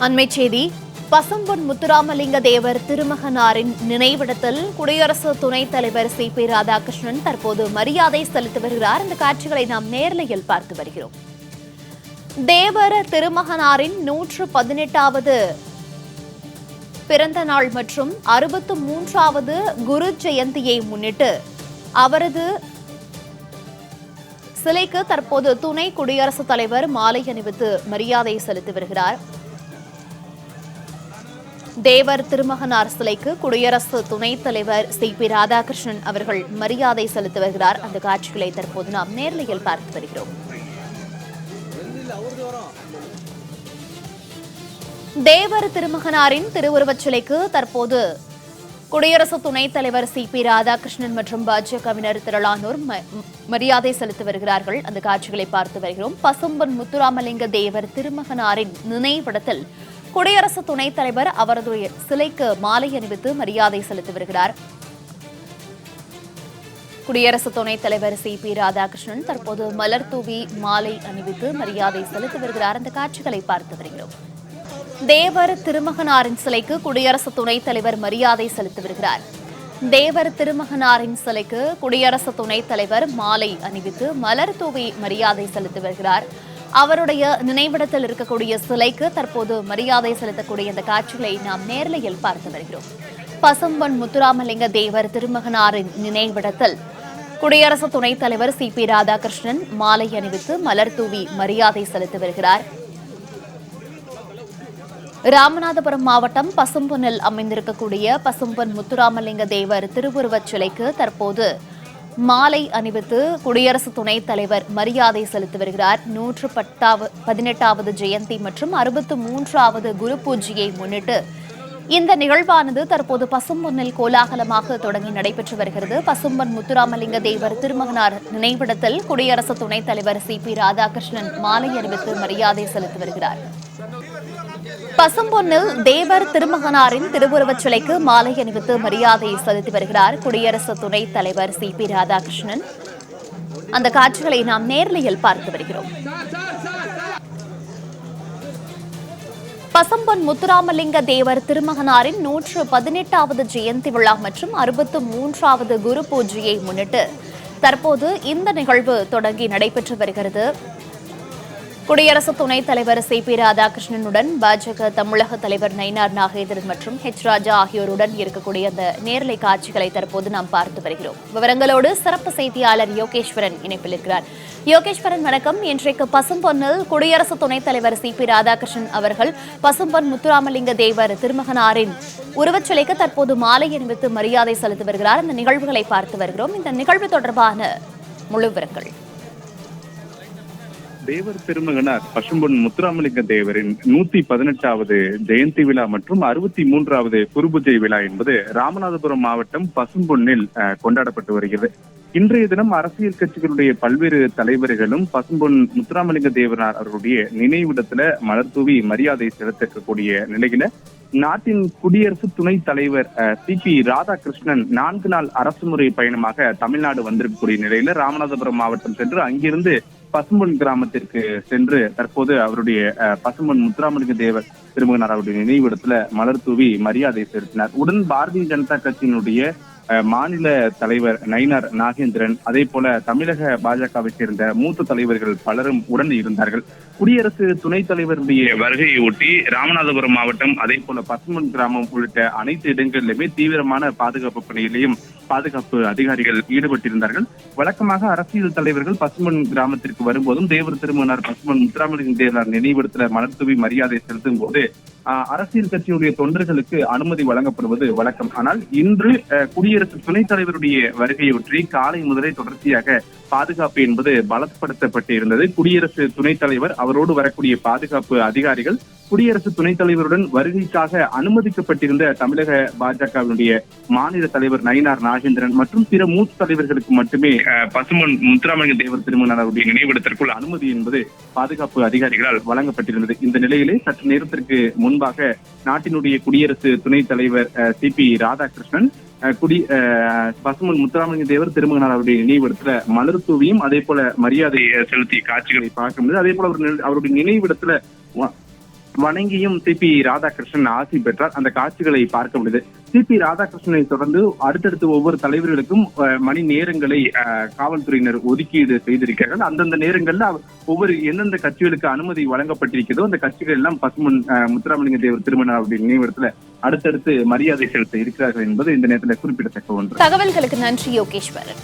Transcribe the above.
அண்மை செய்தி பசும்பொன் முத்துராமலிங்க தேவர் திருமகனாரின் நினைவிடத்தில் குடியரசு துணைத் தலைவர் சி. பி. ராதாகிருஷ்ணன் தற்போது மரியாதை செலுத்தி வருகிறார். இந்த காட்சிகளை நாம் நேரலையில் பார்த்து வருகிறோம். தேவர் திருமகனாரின் நூற்று பதினெட்டாவது பிறந்த நாள் மற்றும் அறுபத்து மூன்றாவது குரு ஜெயந்தியை முன்னிட்டு அவரது சிலைக்கு தற்போது துணை குடியரசுத் தலைவர் மாலை அணிவித்து மரியாதை செலுத்தி வருகிறார். தேவர் திருமகனார் சிலைக்கு குடியரசு துணைத் தலைவர் சி. பி. ராதாகிருஷ்ணன் அவர்கள் மரியாதை செலுத்தி வருகிறார். அந்த காட்சிகளை தற்போது நாம் நேர்லையில் பார்த்து வருகிறோம். தேவர் திருமகனாரின் திருவுருவச் சிலைக்கு தற்போது குடியரசு துணைத் தலைவர் சி. பி. ராதாகிருஷ்ணன் மற்றும் பாஜகவினர் திரளானோர் ம- மரியாதை செலுத்தி வருகிறார்கள். அந்த காட்சிகளை பார்த்து வருகிறோம். பசும்பன் முத்துராமலிங்க தேவர் திருமகனாரின் நினைவிடத்தில் குடியரசு துணைத் தலைவர் அவரது சிலைக்கு மாலை அணிவித்து மரியாதை செலுத்தி வருகிறார். குடியரசு துணைத் தலைவர் சி. பி. ராதாகிருஷ்ணன் தற்போது மலர் தூவி மாலை அணிவித்து மரியாதை செலுத்தி வருகிறார். அந்த காட்சிகளை பார்த்து வருகிறோம். தேவர் திருமகனாரின் சிலைக்கு குடியரசு துணைத் தலைவர் மரியாதை செலுத்தி வருகிறார். தேவர் திருமகனாரின் சிலைக்கு குடியரசு துணைத் தலைவர் மாலை அணிவித்து மலர் தூவி மரியாதை செலுத்தி வருகிறார். அவருடைய நினைவிடத்தில் இருக்கக்கூடிய சிலைக்கு தற்போது மரியாதை செலுத்தக்கூடிய இந்த காட்சிகளை நாம் நேர்லையில் பார்த்து வருகிறோம். பசும்பன் முத்துராமலிங்க தேவர் திருமகனாரின் நினைவிடத்தில் குடியரசு துணைத் தலைவர் சி பி ராதாகிருஷ்ணன் மாலை அணிவித்து மலர் தூவி மரியாதை செலுத்தி வருகிறார். ராமநாதபுரம் மாவட்டம் பசும்பொன்னில் அமைந்திருக்கக்கூடிய பசும்பொன் முத்துராமலிங்க தேவர் திருவுருவச் சிலைக்கு தற்போது மாலை அணிவித்து குடியரசு துணைத் தலைவர் மரியாதை செலுத்தி வருகிறார். நூற்று பத்தாவது பதினெட்டாவது ஜெயந்தி மற்றும் அறுபத்து மூன்றாவது குரு பூஜையை முன்னிட்டு இந்த நிகழ்வானது தற்போது பசும்பொன்னில் கோலாகலமாக தொடங்கி நடைபெற்று வருகிறது. பசும்பொன் முத்துராமலிங்க தேவர் திருமகனார் நினைவிடத்தில் குடியரசு துணைத் தலைவர் சி பி ராதாகிருஷ்ணன் மாலை அணிவித்து மரியாதை செலுத்தி வருகிறார். பசும்பொன்னில் தேவர் திருமகனாரின் திருவுருவச் சிலைக்கு மாலை அணிவித்து மரியாதை செலுத்தி வருகிறார் குடியரசு துணைத் தலைவர் சி பி ராதாகிருஷ்ணன். அந்த காட்சிகளை நாம் நேர்லையில் பார்த்து வருகிறோம். பசம்பொன் முத்துராமலிங்க தேவர் திருமகனாரின் நூற்று பதினெட்டாவது ஜெயந்தி விழா மற்றும் அறுபத்து மூன்றாவது குரு பூஜையை முன்னிட்டு தற்போது இந்த நிகழ்வு தொடங்கி நடைபெற்று வருகிறது. குடியரசு துணைத் தலைவர் சி. பி. ராதாகிருஷ்ணனுடன் பாஜக தமிழக தலைவர் நயினார் நாகேந்திரன் மற்றும் ஹெச். ராஜா ஆகியோருடன் இருக்கக்கூடிய அந்த நேரலை காட்சிகளை தற்போது நாம் பார்த்து வருகிறோம். விவரங்களோடு சிறப்பு செய்தியாளர் யோகேஸ்வரன் இணைப்பில் இருக்கிறார். யோகேஸ்வரன் வணக்கம். இன்றைக்கு பசும்பொன்னில் குடியரசு துணைத் தலைவர் சி. பி. ராதாகிருஷ்ணன் அவர்கள் பசும்பொன் முத்துராமலிங்க தேவர் திருமகனாரின் உருவச்சிலைக்கு தற்போது மாலை அணிவித்து மரியாதை செலுத்தி வருகிறார். இந்த நிகழ்வுகளை பார்த்து வருகிறோம். இந்த நிகழ்வு தொடர்பான முழு விவரங்கள். தேவர் பெருமகனார் பசும்பொன் முத்துராமலிங்க தேவரின் நூத்தி பதினெட்டாவது ஜெயந்தி விழா மற்றும் அறுபத்தி மூன்றாவது குருபூஜை விழா என்பது ராமநாதபுரம் மாவட்டம் பசும்பொன்னில் அஹ், கொண்டாடப்பட்டு வருகிறது. இன்றைய தினம் அரசியல் கட்சிகளுடைய பல்வேறு தலைவர்களும் பசும்பொன் முத்துராமலிங்க தேவனார் அவருடைய நினைவிடத்துல மலர் தூவி மரியாதை செலுத்திருக்கக்கூடிய நிலையில நாட்டின் குடியரசு துணைத் தலைவர் சி. பி. ராதாகிருஷ்ணன் நான்கு நாள் அரசு முறை பயணமாக தமிழ்நாடு வந்திருக்கக்கூடிய நிலையில ராமநாதபுரம் மாவட்டம் சென்று அங்கிருந்து பசும்பொன் கிராமத்திற்கு சென்று தற்போது அவருடைய அஹ், பசும்பொன் முத்துராமலிங்க தேவர் திருமகனார் அவருடைய நினைவிடத்துல மலர் தூவி மரியாதை செலுத்தினார். உடன் பாரதிய ஜனதா கட்சியினுடைய மாநில தலைவர் நயினார் நாகேந்திரன் அதே போல தமிழக பாஜகவை சேர்ந்த மூத்த தலைவர்கள் பலரும் உடன் இருந்தார்கள். குடியரசு துணைத் தலைவருடைய வருகையை ஒட்டி ராமநாதபுரம் மாவட்டம் அதே போல பசுமன் கிராமம் உள்ளிட்ட அனைத்து இடங்களிலுமே தீவிரமான பாதுகாப்பு பணியிலையும் பாதுகாப்பு அதிகாரிகள் ஈடுபட்டிருந்தார்கள். வழக்கமாக அரசியல் தலைவர்கள் பசுமன் கிராமத்திற்கு வரும்போதும் தேவர் திருமணர் பசுமன் முத்துராமலிங்க தேவர் நினைவிடத்துல மலர் தூவி மரியாதை செலுத்தும் போது அரசியல் கட்சியுடைய தொண்டர்களுக்கு அனுமதி வழங்கப்படுவது வழக்கம். ஆனால் இன்று குடியரசு துணைத் தலைவருடைய வருகையொற்றி காலை முதலே தொடர்ச்சியாக பாதுகாப்பு என்பது பலப்படுத்தப்பட்டு இருந்தது குடியரசு துணைத் தலைவர் அவரோடு வரக்கூடிய பாதுகாப்பு அதிகாரிகள் குடியரசு துணைத் தலைவருடன் வருகைக்காக அனுமதிக்கப்பட்டிருந்த தமிழக பாஜகவினுடைய மாநில தலைவர் நயினார் நாகேந்திரன் மற்றும் பிற மூத்த தலைவர்களுக்கு மட்டுமே அஹ், முத்துராமலிங்க தேவர் திருமணர் அவருடைய நினைவிடத்திற்குள் அனுமதி என்பது பாதுகாப்பு அதிகாரிகளால் வழங்கப்பட்டிருந்தது. இந்த நிலையிலே சற்று நேரத்திற்கு முன்பாக நாட்டினுடைய குடியரசு துணைத் தலைவர் சி பி ராதாகிருஷ்ணன் குடி பசுமன் முத்துராமலிங்க தேவர் திருமகனார் அவருடைய நினைவிடத்துல மலர் தூவியும் அதே போல மரியாதை செலுத்திய காட்சிகளை பார்க்க முடியுது அதே போல அவருடைய நினைவிடத்துல வணங்கியும் சிபி ராதாகிருஷ்ணன் ஆசி பெற்றார். அந்த காட்சிகளை பார்க்க முடியுது. சிபி ராதாகிருஷ்ணனை தொடர்ந்து அடுத்தடுத்து ஒவ்வொரு தலைவர்களுக்கும் மணி நேரங்களை காவல்துறையினர் ஒதுக்கீடு செய்திருக்கிறார்கள். அந்தந்த நேரங்கள்ல ஒவ்வொரு எந்தெந்த கட்சிகளுக்கு அனுமதி வழங்கப்பட்டிருக்கிறதோ அந்த கட்சிகள் எல்லாம் பசுமன் முத்துராமலிங்க தேவர் திருமண அப்படின்னு நினைவிடத்துல அடுத்தடுத்து மரியாதை செலுத்த இருக்கிறார்கள் என்பது இந்த நேரத்தில் குறிப்பிடத்தக்க ஒன்று. தகவல்களுக்கு நன்றி யோகேஸ்வரன்.